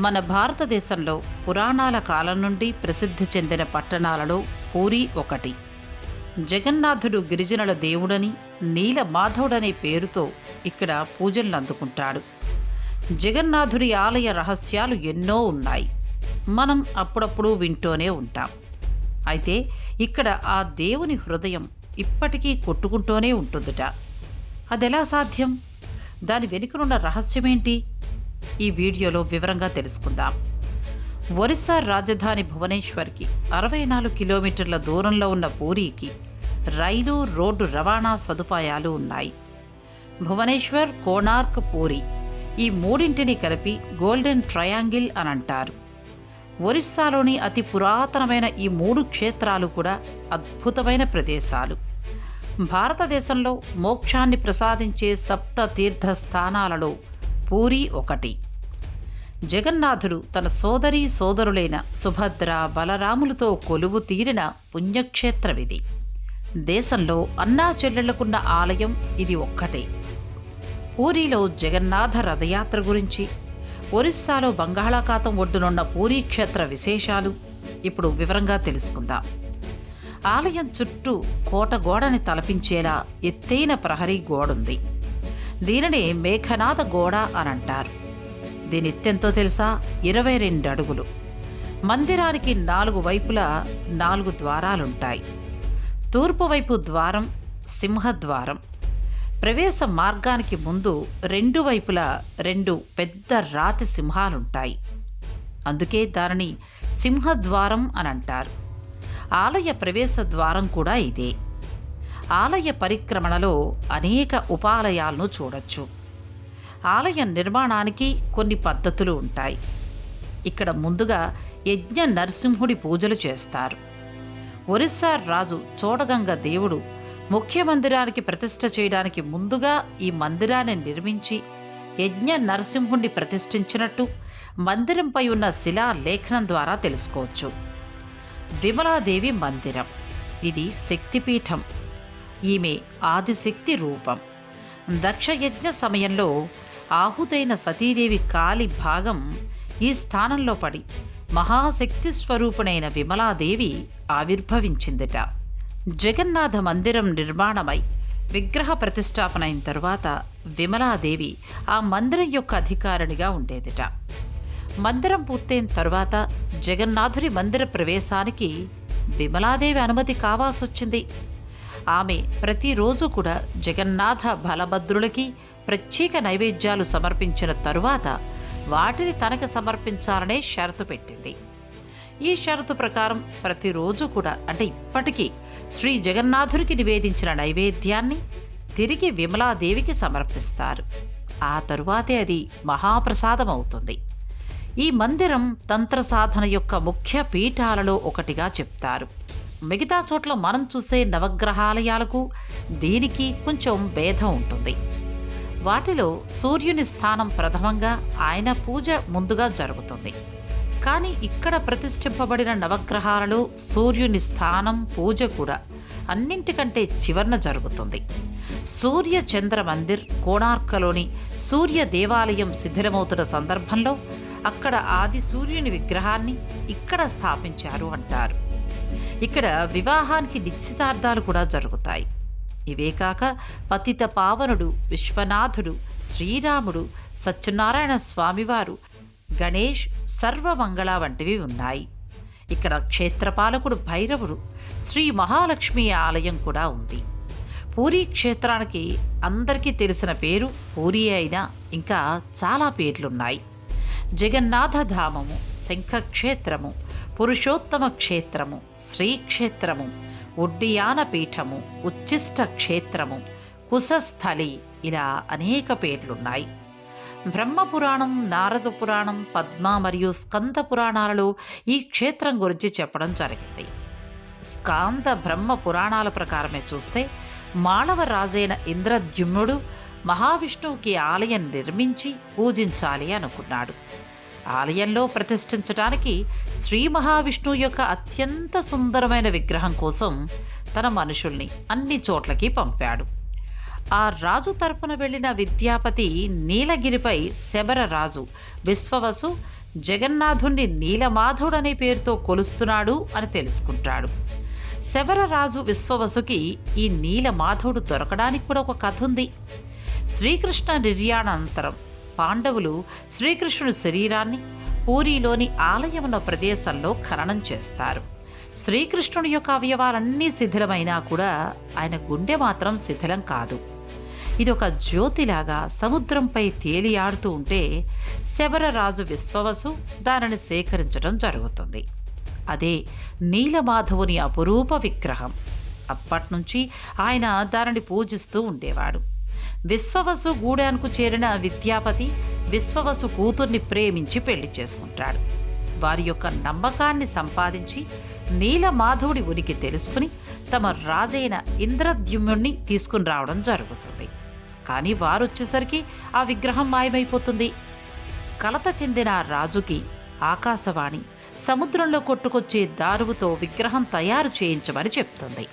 మన భారతదేశంలో పురాణాల కాలం నుండి ప్రసిద్ధి చెందిన పట్టణాలలో పూరి ఒకటి. జగన్నాథుడు గిరిజనుల దేవుడని నీల మాధవుడనే పేరుతో ఇక్కడ పూజలను అందుకుంటాడు. జగన్నాథుడి ఆలయ రహస్యాలు ఎన్నో ఉన్నాయి. మనం అప్పుడప్పుడు వింటూనే ఉంటాం. అయితే ఇక్కడ ఆ దేవుని హృదయం ఇప్పటికీ కొట్టుకుంటూనే ఉంటుందట. అదెలా సాధ్యం? దాని వెనుకనున్న రహస్యమేంటి? ఈ వీడియోలో వివరంగా తెలుసుకుందాం. ఒరిస్సా రాజధాని భువనేశ్వర్కి అరవై నాలుగు కిలోమీటర్ల దూరంలో ఉన్న పూరికి రైలు రోడ్డు రవాణా సదుపాయాలు ఉన్నాయి. భువనేశ్వర్ కోణార్క్ పూరి ఈ మూడింటిని కలిపి గోల్డెన్ ట్రయాంగిల్ అని అంటారు. ఒరిస్సాలోని అతి పురాతనమైన ఈ మూడు క్షేత్రాలు కూడా అద్భుతమైన ప్రదేశాలు. భారతదేశంలో మోక్షాన్ని ప్రసాదించే సప్త తీర్థ స్థానాలలో పూరి ఒకటి. జగన్నాథుడు తన సోదరీ సోదరులైన సుభద్ర బలరాములతో కొలువు తీరిన పుణ్యక్షేత్రమిది దేశంలో అన్నా చెల్లెళ్ళకున్న ఆలయం ఇది ఒక్కటే. పూరిలో జగన్నాథ రథయాత్ర గురించి ఒరిస్సాలో బంగాళాఖాతం ఒడ్డునున్న పూరీ క్షేత్ర విశేషాలు ఇప్పుడు వివరంగా తెలుసుకుందాం. ఆలయం చుట్టూ కోట గోడని తలపించేలా ఎత్తైన ప్రహరీ గోడుంది. దీనిని మేఘనాథ గోడ అని అంటారు దీని ఎత్తెంతో తెలుసా? ఇరవై రెండు అడుగులు. మందిరానికి నాలుగు వైపులా నాలుగు ద్వారాలుంటాయి. తూర్పు వైపు ద్వారం సింహద్వారం. ప్రవేశ మార్గానికి ముందు రెండు వైపులా రెండు పెద్ద రాతి సింహాలుంటాయి. అందుకే దానిని సింహద్వారం అని అంటారు ఆలయ ప్రవేశ ద్వారం కూడా ఇదే. ఆలయ పరిక్రమణలో అనేక ఉపాలయాలను చూడొచ్చు. ఆలయ నిర్మాణానికి కొన్ని పద్ధతులు ఉంటాయి. ఇక్కడ ముందుగా యజ్ఞ నరసింహుడి పూజలు చేస్తారు. ఒరిస్సా రాజు చోడగంగ దేవుడు ముఖ్య మందిరానికి ప్రతిష్ఠ చేయడానికి ముందుగా ఈ మందిరాన్ని నిర్మించి యజ్ఞ నరసింహుణ్ణి ప్రతిష్ఠించినట్టు మందిరంపై ఉన్న శిలా లేఖనం ద్వారా తెలుసుకోవచ్చు. విమలాదేవి మందిరం. ఇది శక్తిపీఠం. ఈమె ఆదిశక్తి రూపం. దక్షయజ్ఞ సమయంలో ఆహుతైన సతీదేవి కాలి భాగం ఈ స్థానంలో పడి మహాశక్తి స్వరూపుణైన విమలాదేవి ఆవిర్భవించిందిట. జగన్నాథ మందిరం నిర్మాణమై విగ్రహ ప్రతిష్టాపన అయిన తరువాత విమలాదేవి ఆ మందిరం యొక్క అధికారిణిగా ఉండేదిట. మందిరం పూర్తయిన తరువాత జగన్నాథుడి మందిర ప్రవేశానికి విమలాదేవి అనుమతి కావాల్సొచ్చింది. ఆమె ప్రతిరోజు కూడా జగన్నాథ బలభద్రులకి ప్రత్యేక నైవేద్యాలు సమర్పించిన తరువాత వాటిని తనకు సమర్పించాలనే షరతు పెట్టింది. ఈ షరతు ప్రకారం ప్రతిరోజు కూడా అంటే ఇప్పటికీ శ్రీ జగన్నాథుడికి నివేదించిన నైవేద్యాన్ని తిరిగి విమలాదేవికి సమర్పిస్తారు. ఆ తరువాతే అది మహాప్రసాదం అవుతుంది ఈ మందిరం తంత్ర సాధన యొక్క ముఖ్య పీఠాలలో ఒకటిగా చెప్తారు. మిగతా చోట్ల మనం చూసే నవగ్రహాలయాలకు దీనికి కొంచెం భేదం ఉంటుంది. వాటిలో సూర్యుని స్థానం ప్రథమంగా ఆయన పూజ ముందుగా జరుగుతుంది. కానీ ఇక్కడ ప్రతిష్ఠింపబడిన నవగ్రహాలలో సూర్యుని స్థానం పూజ కూడా అన్నింటికంటే చివరన జరుగుతుంది. సూర్య చంద్ర మందిర్ కోణార్కలోని సూర్య దేవాలయం శిథిలమవుతున్న సందర్భంలో అక్కడ ఆది సూర్యుని విగ్రహాన్ని ఇక్కడ స్థాపించారు అంటారు. ఇక్కడ వివాహానికి నిశ్చితార్థాలు కూడా జరుగుతాయి. ఇవే కాక పతిత పావనుడు విశ్వనాథుడు శ్రీరాముడు సత్యనారాయణ స్వామివారు గణేష్ సర్వమంగళ వంటివి ఉన్నాయి. ఇక్కడ క్షేత్రపాలకుడు భైరవుడు శ్రీ మహాలక్ష్మి ఆలయం కూడా ఉంది. పూరీ క్షేత్రానికి అందరికీ తెలిసిన పేరు పూరి అయినా ఇంకా చాలా పేర్లున్నాయి. జగన్నాథ ధామము శంఖక్షేత్రము పురుషోత్తమ క్షేత్రము శ్రీక్షేత్రము ఉడ్డియాన పీఠము ఉచ్చిష్ట క్షేత్రము కుశస్థలి ఇలా అనేక పేర్లున్నాయి. బ్రహ్మపురాణం నారద పురాణం పద్మ మరియు స్కంద పురాణాలలో ఈ క్షేత్రం గురించి చెప్పడం జరిగింది. స్కాంద బ్రహ్మ పురాణాల ప్రకారమే చూస్తే మానవ రాజైన ఇంద్రద్యుమ్నుడు మహావిష్ణువుకి ఆలయం నిర్మించి పూజించాలి అనుకున్నాడు. ఆలయంలో ప్రతిష్ఠించడానికి శ్రీ మహావిష్ణువు యొక్క అత్యంత సుందరమైన విగ్రహం కోసం తన మనుషుల్ని అన్ని చోట్లకి పంపాడు. ఆ రాజు తరపున వెళ్ళిన విద్యాపతి నీలగిరిపై శబరరాజు విశ్వవసు జగన్నాథుణ్ణి నీలమాధుడనే పేరుతో కొలుస్తున్నాడు అని తెలుసుకుంటాడు. శబరరాజు విశ్వవసుకి ఈ నీలమాధుడు దొరకడానికి కూడా ఒక కథ ఉంది. శ్రీకృష్ణ నిర్యాణానంతరం పాండవులు శ్రీకృష్ణుని శరీరాన్ని పూరిలోని ఆలయం ప్రదేశంలో ఖననం చేస్తారు. శ్రీకృష్ణుడి యొక్క అవయవాలన్నీ శిథిలమైనా కూడా ఆయన గుండె మాత్రం శిథిలం కాదు. ఇది ఒక జ్యోతిలాగా సముద్రంపై తేలియాడుతూ ఉంటే శబరరాజు విశ్వవసు దానిని సేకరించడం జరుగుతుంది. అదే నీలమాధవుని అపురూప విగ్రహం. అప్పట్నుంచి ఆయన దానిని పూజిస్తూ ఉండేవాడు. విశ్వవసు గూడెన్కు చేరిన విద్యాపతి విశ్వవసు కూతుర్ని ప్రేమించి పెళ్ళి చేసుకుంటాడు. వారి యొక్క నమ్మకాన్ని సంపాదించి నీలమాధవుడి ఉనికి తెలుసుకుని తమ రాజైన ఇంద్రద్యుమ్యుణ్ణి తీసుకుని రావడం జరుగుతుంది. కానీ వారు వచ్చేసరికి ఆ విగ్రహం మాయమైపోతుంది. కలత చెందిన ఆ రాజుకి ఆకాశవాణి సముద్రంలో కొట్టుకొచ్చే దారువుతో విగ్రహం తయారు చేయించమని చెప్తుంది.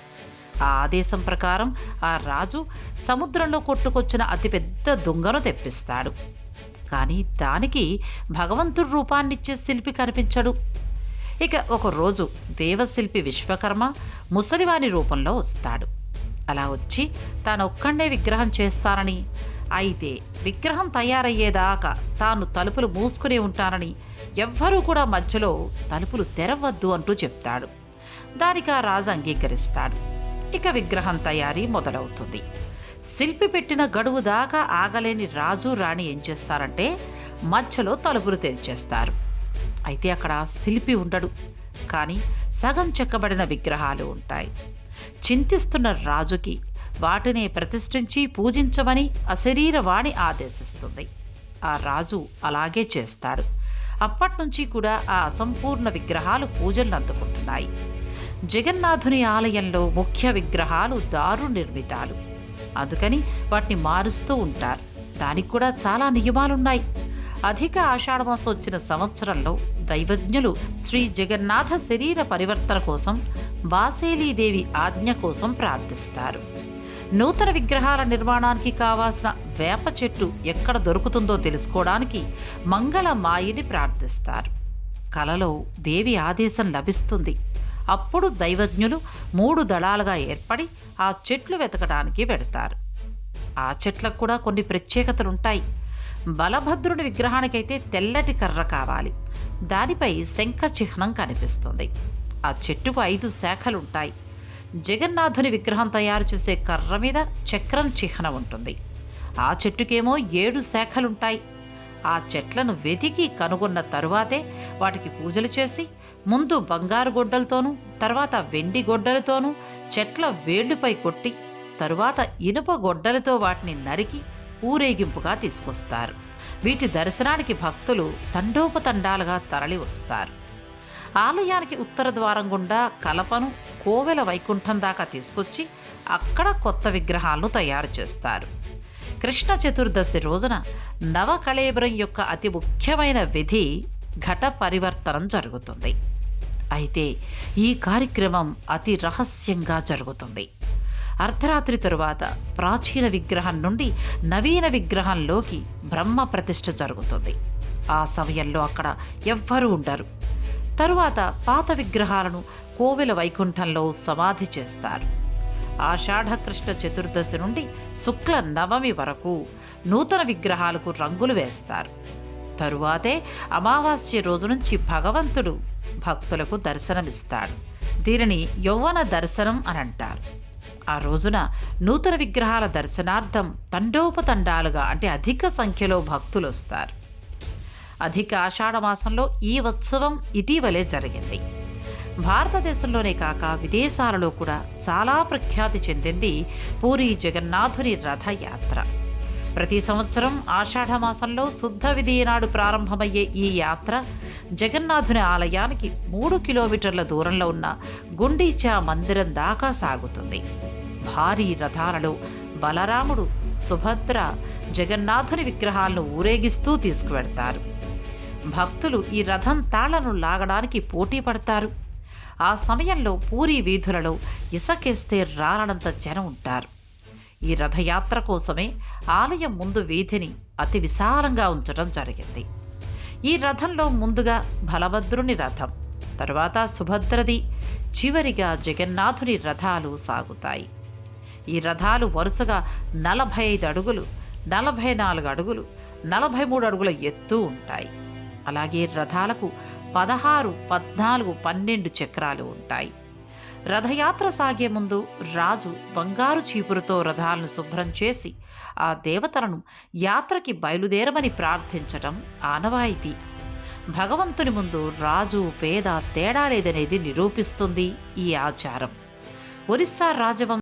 ఆ ఆదేశం ప్రకారం ఆ రాజు సముద్రంలో కొట్టుకొచ్చిన అతిపెద్ద దుంగను తెప్పిస్తాడు. కానీ దానికి భగవంతుడి రూపాన్నిచ్చే శిల్పి కనిపించడు. ఇక ఒకరోజు దేవశిల్పి విశ్వకర్మ ముసలివాని రూపంలో వస్తాడు. అలా వచ్చి తానొక్కడే విగ్రహం చేస్తానని అయితే విగ్రహం తయారయ్యేదాకా తాను తలుపులు మూసుకునే ఉంటానని ఎవ్వరూ కూడా మధ్యలో తలుపులు తెరవద్దు అంటూ చెప్తాడు. దానికి ఆ రాజు అంగీకరిస్తాడు. ఇక విగ్రహం తయారీ మొదలవుతుంది. శిల్పి పెట్టిన గడువు దాకా ఆగలేని రాజు రాణి ఏం చేస్తారంటే మధ్యలో తలుపులు తెరిచేస్తారు. అయితే అక్కడ శిల్పి ఉండడు. కానీ సగం చెక్కబడిన విగ్రహాలు ఉంటాయి. చింతిస్తున్న రాజుకి వాటిని ప్రతిష్ఠించి పూజించమని అశరీరవాణి ఆదేశిస్తుంది. ఆ రాజు అలాగే చేస్తాడు. అప్పట్నుంచి కూడా ఆ అసంపూర్ణ విగ్రహాలు పూజలను అందుకుంటున్నాయి. జగన్నాథుని ఆలయంలో ముఖ్య విగ్రహాలు దారు నిర్మితాలు అందుకని వాటిని మారుస్తూ ఉంటారు. దానికి కూడా చాలా నియమాలున్నాయి. అధిక ఆషాఢమాసం వచ్చిన సంవత్సరంలో దైవజ్ఞులు శ్రీ జగన్నాథ శరీర పరివర్తన కోసం వాసేలీదేవి ఆజ్ఞ కోసం ప్రార్థిస్తారు. నూతన విగ్రహాల నిర్మాణానికి కావాల్సిన వేప చెట్టు ఎక్కడ దొరుకుతుందో తెలుసుకోవడానికి మంగళ మాయిని ప్రార్థిస్తారు. కలలో దేవి ఆదేశం లభిస్తుంది. అప్పుడు దైవజ్ఞులు మూడు దళాలుగా ఏర్పడి ఆ చెట్లు వెతకడానికి పెడతారు ఆ చెట్లకు కూడా కొన్ని ప్రత్యేకతలు ఉంటాయి బలభద్రుడి విగ్రహానికైతే తెల్లటి కర్ర కావాలి. దానిపై శంఖ చిహ్నం కనిపిస్తుంది. ఆ చెట్టుకు ఐదు శాఖలుంటాయి. జగన్నాథుని విగ్రహం తయారు చేసే కర్ర మీద చక్రం చిహ్నం ఉంటుంది. ఆ చెట్టుకేమో ఏడు శాఖలుంటాయి. ఆ చెట్లను వెతికి కనుగొన్న తరువాతే వాటికి పూజలు చేసి ముందు బంగారు గొడ్డలతోనూ తర్వాత వెండి గొడ్డలతోనూ చెట్ల వేళ్ళుపై కొట్టి తరువాత ఇనుప గొడ్డలతో వాటిని నరికి ఊరేగింపుగా తీసుకొస్తారు. వీటి దర్శనానికి భక్తులు తండోపతండాలుగా తరలి వస్తారు. ఆలయానికి ఉత్తర ద్వారం గుండా కలపను కోవెల వైకుంఠం దాకా తీసుకొచ్చి అక్కడ కొత్త విగ్రహాలను తయారు చేస్తారు. కృష్ణ చతుర్దశి రోజున నవకళేబరం యొక్క అతి ముఖ్యమైన విధి ఘట పరివర్తనం జరుగుతుంది. అయితే ఈ కార్యక్రమం అతి రహస్యంగా జరుగుతుంది. అర్ధరాత్రి తరువాత ప్రాచీన విగ్రహం నుండి నవీన విగ్రహంలోకి బ్రహ్మ ప్రతిష్ఠ జరుగుతుంది. ఆ సమయంలో అక్కడ ఎవ్వరూ ఉండరు. తరువాత పాత విగ్రహాలను కోవెల వైకుంఠంలో సమాధి చేస్తారు. ఆషాఢకృష్ణ చతుర్దశి నుండి శుక్ల నవమి వరకు నూతన విగ్రహాలకు రంగులు వేస్తారు. తరువాతే అమావాస్య రోజు నుంచి భగవంతుడు భక్తులకు దర్శనమిస్తాడు. దీనిని యౌవన దర్శనం అని అంటారు. ఆ రోజున నూతన విగ్రహాల దర్శనార్థం తండోపతండాలుగా అంటే అధిక సంఖ్యలో భక్తులు వస్తారు. అధిక ఆషాఢ మాసంలో ఈ ఉత్సవం ఇటీవలే జరిగింది. భారతదేశంలోనే కాక విదేశాలలో కూడా చాలా ప్రఖ్యాతి చెందింది పూరి జగన్నాథుని రథయాత్ర. ప్రతి సంవత్సరం ఆషాఢ మాసంలో శుద్ధ విధి నాడు ప్రారంభమయ్యే ఈ యాత్ర జగన్నాథుని ఆలయానికి మూడు కిలోమీటర్ల దూరంలో ఉన్న గుండీచా మందిరం దాకా సాగుతుంది. భారీ రథాలలో బలరాముడు సుభద్ర జగన్నాథుని విగ్రహాలను ఊరేగిస్తూ తీసుకువెడతారు. భక్తులు ఈ రథం తాళ్ళను లాగడానికి పోటీ పడతారు. ఆ సమయంలో పూరి వీధులలో ఇసకేస్తే రాలనంత జనం ఉంటారు. ఈ రథయాత్ర కోసమే ఆలయం ముందు వీధిని అతి విశాలంగా ఉంచడం జరిగింది. ఈ రథంలో ముందుగా బలభద్రుని రథం తరువాత సుభద్రది చివరిగా జగన్నాథుని రథాలు సాగుతాయి. ఈ రథాలు వరుసగా నలభై ఐదు అడుగులు నలభై నాలుగు అడుగులు నలభై మూడు అడుగుల ఎత్తు ఉంటాయి. అలాగే రథాలకు పదహారు పద్నాలుగు పన్నెండు చక్రాలు ఉంటాయి. రథయాత్ర సాగే ముందు రాజు బంగారు చీపురుతో రథాలను శుభ్రం చేసి ఆ దేవతలను యాత్రకి బయలుదేరమని ప్రార్థించటం ఆనవాయితీ. భగవంతుని ముందు రాజు పేద తేడా లేదనేది నిరూపిస్తుంది ఈ ఆచారం. ఒరిస్సా రాజవంశ